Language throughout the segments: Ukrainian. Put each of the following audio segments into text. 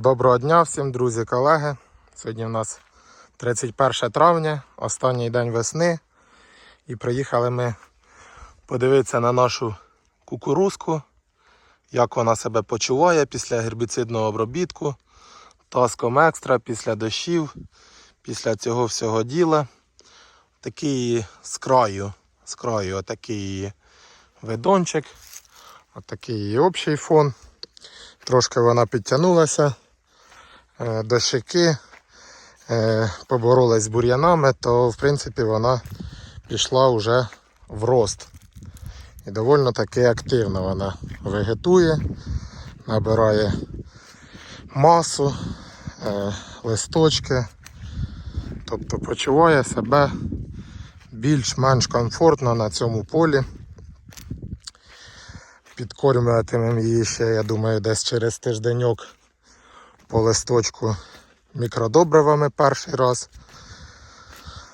Доброго дня всім, друзі, колеги. Сьогодні у нас 31 травня, останній день весни. І приїхали ми подивитися на нашу кукурузку, як вона себе почуває після гербіцидного обробітку, таском екстра, після дощів, після цього всього діла. Такий з краю, з краю отакий видончик, отакий її общий фон. Трошки вона підтягнулася е, до щеки, е, поборолась з бур'янами, то в принципі вона пішла вже в рост. І доволі таки активно вона вегетує, набирає масу, е, листочки, тобто почуває себе більш-менш комфортно на цьому полі. Підкормлюватимемо її ще, я думаю, десь через тижденьок по листочку мікродобривами перший раз.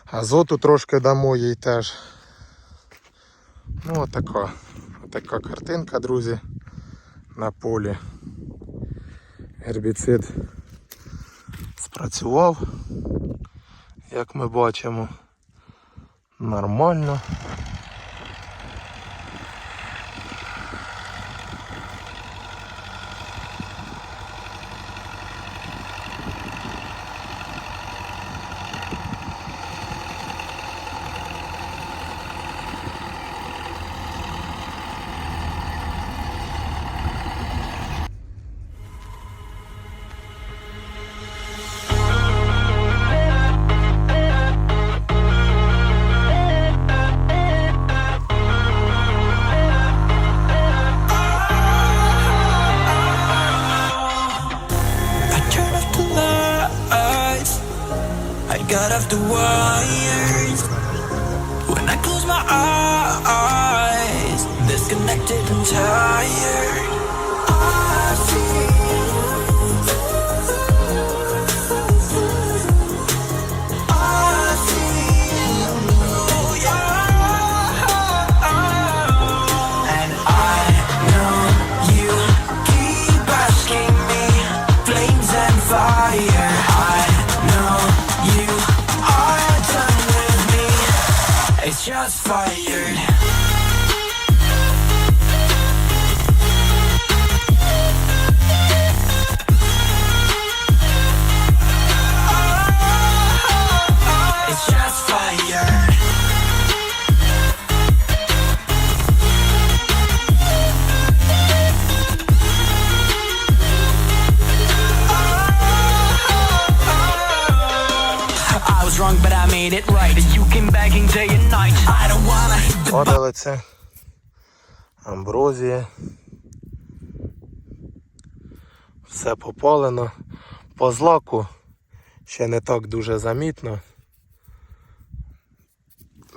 Азоту трошки дамо їй теж. Ну, отака. Отака картинка, друзі, на полі. Гербіцид спрацював, як ми бачимо. Нормально. Got off the wires. When I close my eyes, disconnected and tired. shots fired. Was wrong, but I made it right. You came begging day and night. I don't wanna hit the амброзія. Все попалено. По злаку ще не так дуже замітно.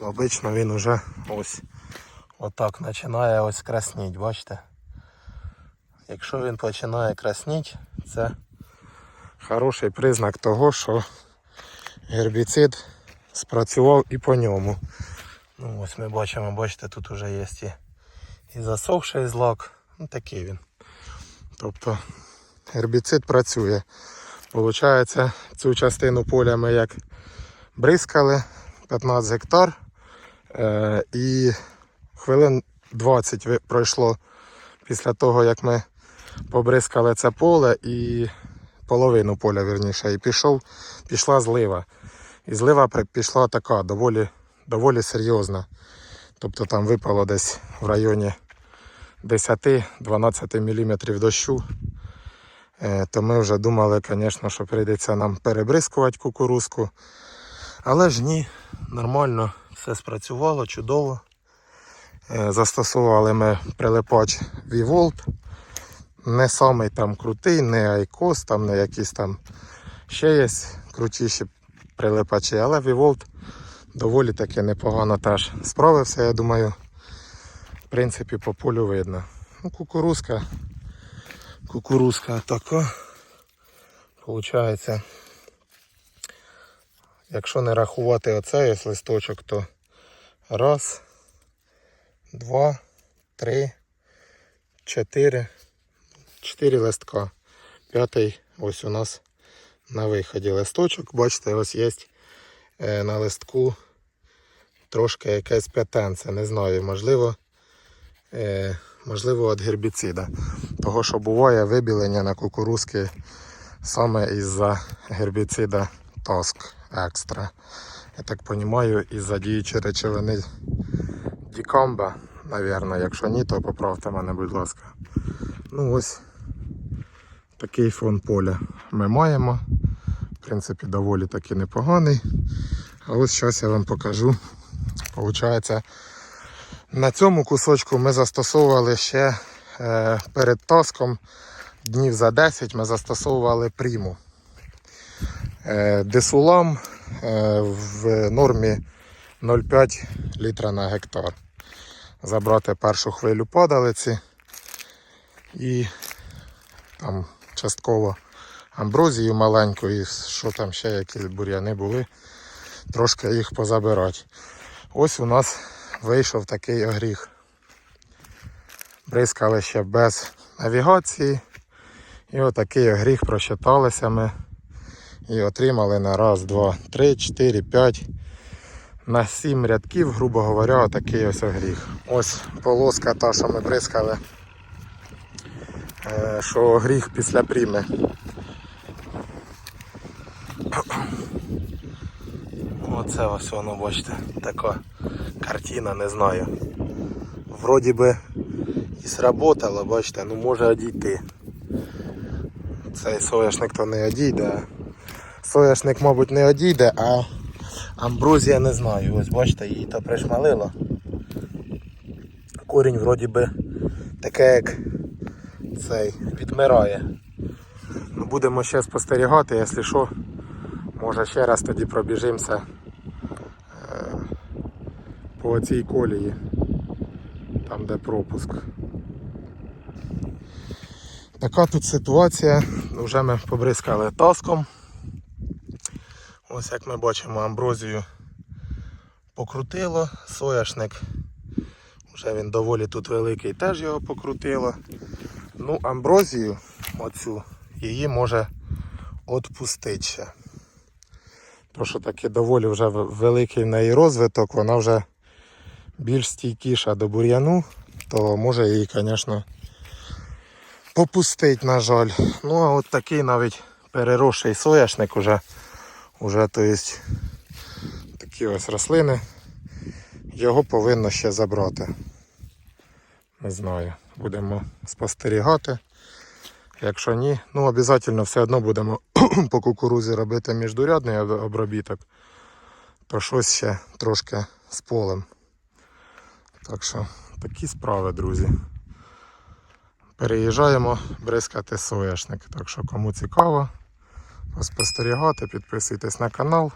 Обично він уже ось отак починає ось красніть, бачите? Якщо він починає красніть, це хороший признак того, що гербіцид спрацював і по ньому. Ну ось ми бачимо, бачите, тут вже є і, засохший злак. Ну такий він. Тобто гербіцид працює. Получається, цю частину поля ми як бризкали 15 гектар. Е, і хвилин 20 пройшло після того, як ми побризкали це поле і половину поля вірніше, і пішов, пішла злива. І злива пішла така доволі, доволі серйозна. Тобто там випало десь в районі 10-12 мм дощу. Е, То ми вже думали, звісно, що прийдеться нам перебризкувати кукурузку. Але ж ні, нормально, все спрацювало, чудово. Е, Застосували ми прилипач Vivolt. Не самий там крутий, не Айкос, там не якісь там ще є крутіші прилипачі, але Vivolt доволі таки непогано теж справився, я думаю. В принципі, по полю видно. Ну, кукурузка. Кукурузка така. Получається, якщо не рахувати оцей ось листочок, то раз, два, три, чотири, чотири листка. П'ятий ось у нас на виході листочок. Бачите, ось є е, на листку трошки якесь п'ятенце. Не знаю, можливо, е, можливо від гербіцида. Того, що буває вибілення на кукурузки саме із-за гербіцида Тоск Екстра. Я так розумію, із-за діючої речовини Дікамба, навірно. Якщо ні, то поправте мене, будь ласка. Ну ось такий фон поля ми маємо. Принципі, доволі таки непоганий. А ось зараз я вам покажу. Получається, на цьому кусочку ми застосовували ще е, перед тоском днів за 10 ми застосовували приму. Е, десулам е, в нормі 0,5 літра на гектар. Забрати першу хвилю падалиці і там частково амброзію маленьку і що там ще які бур'яни були, трошки їх позабирати. Ось у нас вийшов такий огріх. Бризкали ще без навігації. І отакий огріх просчиталися ми і отримали на раз, два, три, чотири, п'ять. На сім рядків, грубо говоря, отакий ось огріх. Ось полоска та, що ми бризкали, е, що огріх після пріми. Оце ось воно, бачите, така картина, не знаю. Вроді би і сработало, бачите, ну може одійти. Цей соняшник то не одійде. Соняшник, мабуть, не одійде, а амброзія не знаю. Ось бачите, її то пришмалило. Корінь вроді би таке як цей відмирає. Ну, будемо ще спостерігати, якщо що, може ще раз тоді пробіжимося по цій колії, там де пропуск. Така тут ситуація. Вже ми побризкали таском. Ось як ми бачимо, амброзію покрутило, сояшник. Вже він доволі тут великий, теж його покрутило. Ну, амброзію, оцю, її може відпустити ще. Тому що таки доволі вже великий в неї розвиток, вона вже більш стійкіша до бур'яну, то може її, звісно, попустить, на жаль. Ну, а от такий навіть переросший соняшник уже, уже то есть, такі ось рослини. Його повинно ще забрати. Не знаю. Будемо спостерігати. Якщо ні, ну обов'язково все одно будемо по кукурузі робити міждурядний обробіток. То щось ще трошки з полем. Так що такі справи, друзі. Переїжджаємо бризкати соняшник. Так що кому цікаво, поспостерігати, підписуйтесь на канал.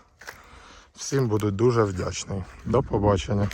Всім буду дуже вдячний. До побачення.